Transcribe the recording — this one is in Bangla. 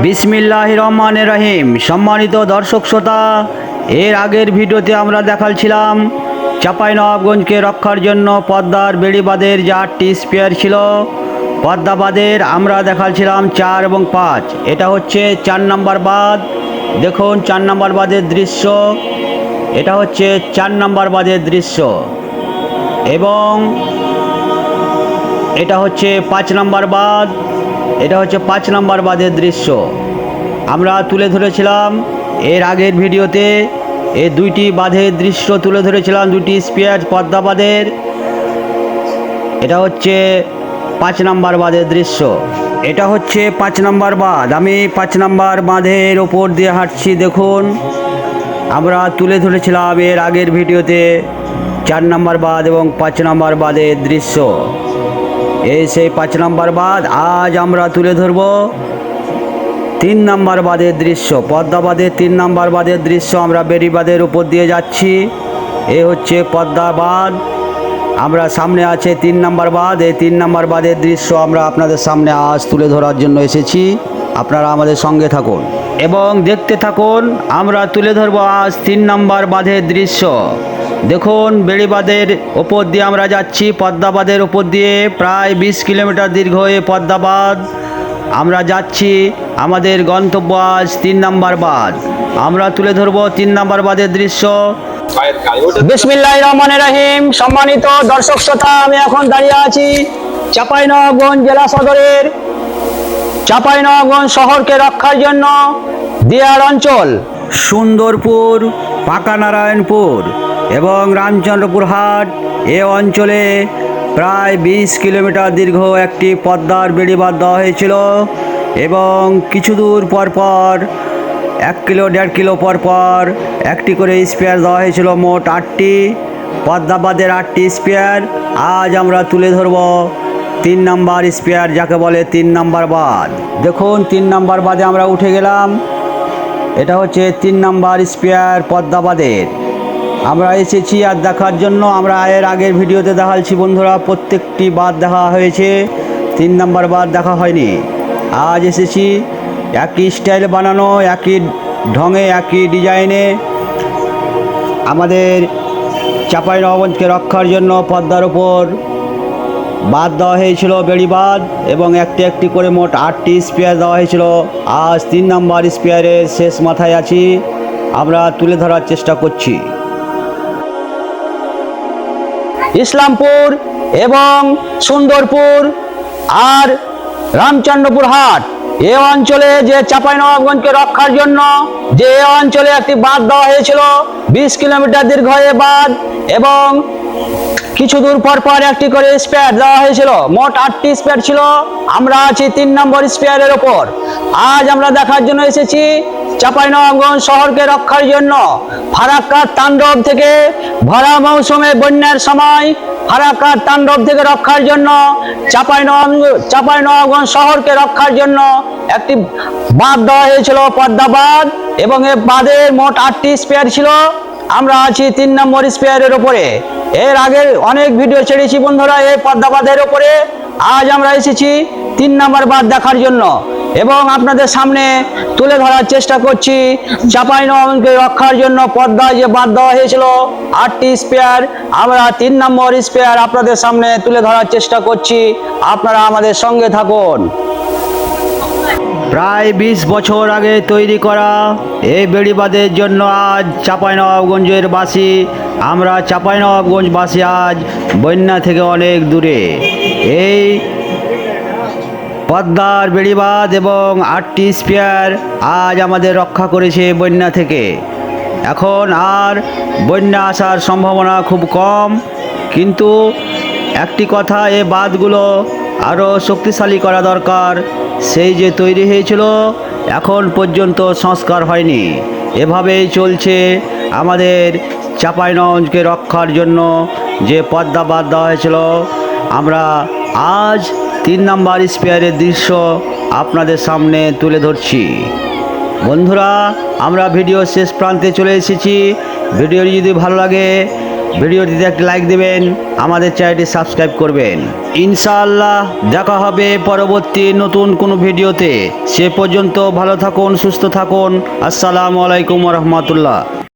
বিসমিল্লাহ রহমান রহিম সম্মানিত দর্শক শ্রোতা, এর আগের ভিডিওতে আমরা দেখাচ্ছিলাম চাঁপাইনবাবগঞ্জকে রক্ষার জন্য পদ্মার বেড়িবাদের যে আটটি স্পেয়ার ছিল পদ্মাবাদের আমরা দেখাচ্ছিলাম চার এবং পাঁচ। এটা হচ্ছে চার নম্বর বাঁধ। দেখুন, চার নম্বর বাঁধের দৃশ্য। এটা হচ্ছে চার নম্বর বাঁধের দৃশ্য। এবং এটা হচ্ছে পাঁচ নম্বর বাঁধ। এটা হচ্ছে পাঁচ নম্বর বাঁধের দৃশ্য। আমরা তুলে ধরেছিলাম এর আগের ভিডিওতে এই দুইটি বাঁধের দৃশ্য তুলে ধরেছিলাম দুটি স্পেয়ার পদ্মা বাঁধের। এটা হচ্ছে পাঁচ নম্বর বাঁধের দৃশ্য। এটা হচ্ছে পাঁচ নম্বর বাঁধ। আমি পাঁচ নম্বর বাঁধের ওপর দিয়ে হাঁটছি, দেখুন। আমরা তুলে ধরেছিলাম এর আগের ভিডিওতে চার নম্বর বাঁধ এবং পাঁচ নম্বর বাঁধের দৃশ্য। এই সেই পাঁচ নম্বর বাদ, আজ আমরা তুলে ধরব তিন নম্বর বাদের দৃশ্য, পদ্মা বাঁধের তিন নম্বর বাঁধের দৃশ্য আমরা বেরিবাদের উপর দিয়ে যাচ্ছি। এ হচ্ছে পদ্মা বাঁধ আমরা সামনে আছে তিন নম্বর বাদ, এই তিন নম্বর বাদের দৃশ্য আমরা আপনাদের সামনে আজ তুলে ধরার জন্য এসেছি। আপনারা আমাদের সঙ্গে থাকুন এবং দেখতে থাকুন, আমরা তুলে ধরবো আজ তিন নম্বর বাঁধের দৃশ্য। দেখুন, বেড়িবাঁধের ওপর দিয়ে আমরা যাচ্ছি। পদ্মাবাদের ওপর দিয়ে প্রায় বিশ কিলোমিটার দীর্ঘ এ পদ্মাবাদ আমরা যাচ্ছি, আমাদের গন্তব্য আজ তিন নাম্বার বাঁধ। আমরা তুলে ধরবো তিন নম্বর বাঁধের দৃশ্য। বিসমিল্লাহ রহমান রহিম। সম্মানিত দর্শক শ্রোতা, আমি এখন দাঁড়িয়ে আছি চাঁপাইনবাবগঞ্জ জেলা সদরের। চাঁপাইনবাবগঞ্জ শহরকে রক্ষার জন্য দিয়ার অঞ্চল। সুন্দরপুর পাকানারায়ণপুর এবং রামচন্দ্রপুর হাট এ অঞ্চলে প্রায় বিশ কিলোমিটার দীর্ঘ একটি পদ্মার বেড়িবাঁধ দেওয়া হয়েছিল এবং কিছু দূর পর পর, এক কিলো, দেড় কিলো পর পর একটি করে স্পেয়ার দেওয়া হয়েছিল মোট আটটি, পদ্মাবাদের আটটি স্পেয়ার আজ আমরা তুলে ধরব তিন নাম্বার স্পেয়ার যাকে বলে তিন নাম্বার বাদ দেখুন, তিন নাম্বার বাদে আমরা উঠে গেলাম। এটা হচ্ছে তিন নাম্বার স্পেয়ার পদ্মাবাদের। আমরা এসেছি আর দেখার জন্য আমরা এর আগের ভিডিওতে দেখাচ্ছি বন্ধুরা, প্রত্যেকটি বাদ দেখা হয়েছে, তিন নাম্বার বাদ দেখা হয়নি। আজ এসেছি, একই স্টাইল বানানো, একই ঢঙে, একই ডিজাইনে আমাদের চাঁপাইনবাবগঞ্জকে রক্ষার জন্য পদ্মার ওপর বাদ দেওয়া হয়েছিল বেড়িবাদ এবং একটি একটি করে মোট আটটি স্পেয়ার দেওয়া হয়েছিল। আজ তিন নম্বর স্পেয়ারের শেষ মাথায় আছি, আমরা তুলে ধরার চেষ্টা করছি। ইসলামপুর এবং সুন্দরপুর আর রামচন্দ্রপুর হাট। এ অঞ্চলে যে চাঁপাইনবাবগঞ্জকে রক্ষার জন্য যে এ অঞ্চলে একটি বাঁধ দেওয়া হয়েছিল, বিশ কিলোমিটার দীর্ঘ এ বাঁধ এবং কিছু দূর পর পর একটি করে স্পেয়ার দেওয়া হয়েছিল। মোট আটটি স্পেয়ার ছিল। আমরা আছি তিন নম্বর স্পেয়ারের ওপর। আজ আমরা দেখার জন্য এসেছি চাঁপাইনবাবগঞ্জ শহরকে রক্ষার জন্য ফারাক্কার তাণ্ডব থেকে ভরা মৌসুমে বন্যার সময় ফারাক্কার তাণ্ডব থেকে রক্ষার জন্য চাঁপাইনবাবগঞ্জ চাঁপাইনবাবগঞ্জ শহরকে রক্ষার জন্য একটি বাঁধ দেওয়া হয়েছিল পদ্মা বাঁধ এবং এ বাঁধের মোট আটটি স্পেয়ার ছিল। আমরা আছি তিন নম্বর স্পেয়ারের ওপরে এর আগে অনেক ভিডিও ছেড়েছি বন্ধুরা এই পদ্মাবাদের ওপরে আজ আমরা এসেছি তিন নম্বর বাদ দেখার জন্য। এবং আপনাদের সামনে তুলে ধরার চেষ্টা করছি চাপাই নবাবকে রক্ষার জন্য পদ্মায় যে বাদ দেওয়া হয়েছিল, আটটি স্পেয়ার, আমরা তিন নম্বর স্পেয়ার আপনাদের সামনে তুলে ধরার চেষ্টা করছি। আপনারা আমাদের সঙ্গে থাকুন। প্রায় বিশ বছর আগে তৈরি করা এই বেড়িবাঁধের জন্য আজ চাঁপাইনবাবগঞ্জের বাসী, আমরা চাঁপাইনবাবগঞ্জবাসী আজ বন্যা থেকে অনেক দূরে। এই পদ্মার বেড়িবাঁধ এবং আটটি স্পেয়ার আজ আমাদের রক্ষা করেছে বন্যা থেকে। এখন আর বন্যা আসার সম্ভাবনা খুব কম, কিন্তু একটি কথা এ বাঁধগুলো আরও শক্তিশালী করা দরকার। সেই যে তৈরি হয়েছিল, এখন পর্যন্ত সংস্কার হয়নি। এভাবেই চলছে আমাদের চাঁপাইনগঞ্জকে রক্ষার জন্য যে পদ্মা বাদ দেওয়া হয়েছিল। আমরা আজ তিন নাম্বার স্পেয়ারের দৃশ্য আপনাদের সামনে তুলে ধরছি। বন্ধুরা, আমরা ভিডিও শেষ প্রান্তে চলে এসেছি। ভিডিওটি যদি ভালো লাগে ভিডিওটিতে একটি লাইক দেবেন, আমাদের চ্যানেলটি সাবস্ক্রাইব করবেন। ইনশাআল্লাহ দেখা হবে পরবর্তী নতুন কোনো ভিডিওতে সে পর্যন্ত ভালো থাকুন, সুস্থ থাকুন। আসসালামু আলাইকুম রহমতুল্লাহ।